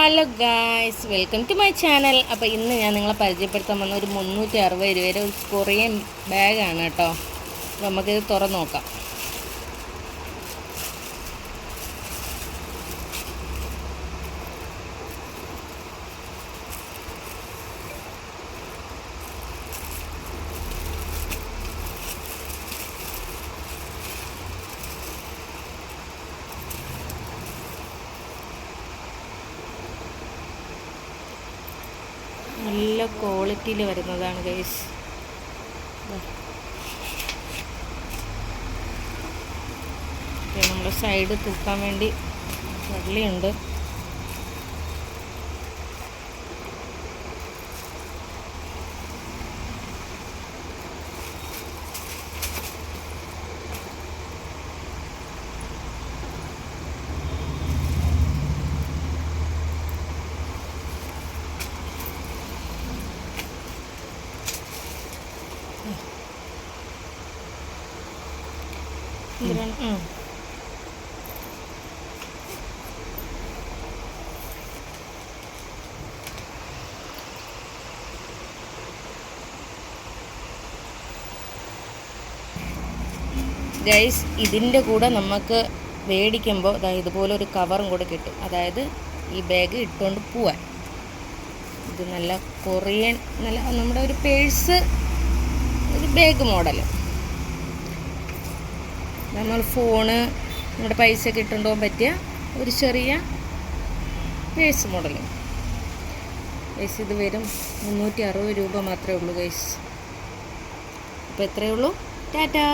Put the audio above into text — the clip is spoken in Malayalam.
Hello guys welcome to my channel. അപ്പോൾ ഇന്ന് ഞാൻ നിങ്ങളെ പരിചയപ്പെടുത്താൻ വന്ന ഒരു മുന്നൂറ്റി അറുപത് രൂപയുടെ ഒരു കൊറിയൻ ബാഗാണ് കേട്ടോ. അപ്പോൾ നമുക്കിത് തുറന്നു നോക്കാം. നല്ല ക്വാളിറ്റിയിൽ വരുന്നതാണ് ഗൈസ് നമ്മുടെ സൈഡ് തൂക്കാൻ വേണ്ടി വെള്ളിയുണ്ട് ഉം. ഗൈസ് ഇതിന്റെ കൂടെ നമുക്ക് മേടിക്കുമ്പോൾ അതായത് ഇതുപോലെ ഒരു കവറും കൂടെ കിട്ടും. അതായത് ഈ ബാഗ് ഇട്ടുകൊണ്ട് പോവാൻ. ഇത് നല്ല കൊറിയൻ നല്ല നമ്മുടെ ഒരു പേഴ്സ് ഒരു ബാഗ് മോഡൽ നമ്മൾ ഫോണ് നമ്മുടെ പൈസ ഒക്കെ പറ്റിയ ഒരു ചെറിയ പേഴ്സ് മോഡൽ. ഗൈസ് ഇത് വരും മുന്നൂറ്റി അറുപത് രൂപ മാത്രമേ ഉള്ളൂ ഗൈസ്. അപ്പോൾ എത്രയേ ഉള്ളൂ. ടാറ്റാ.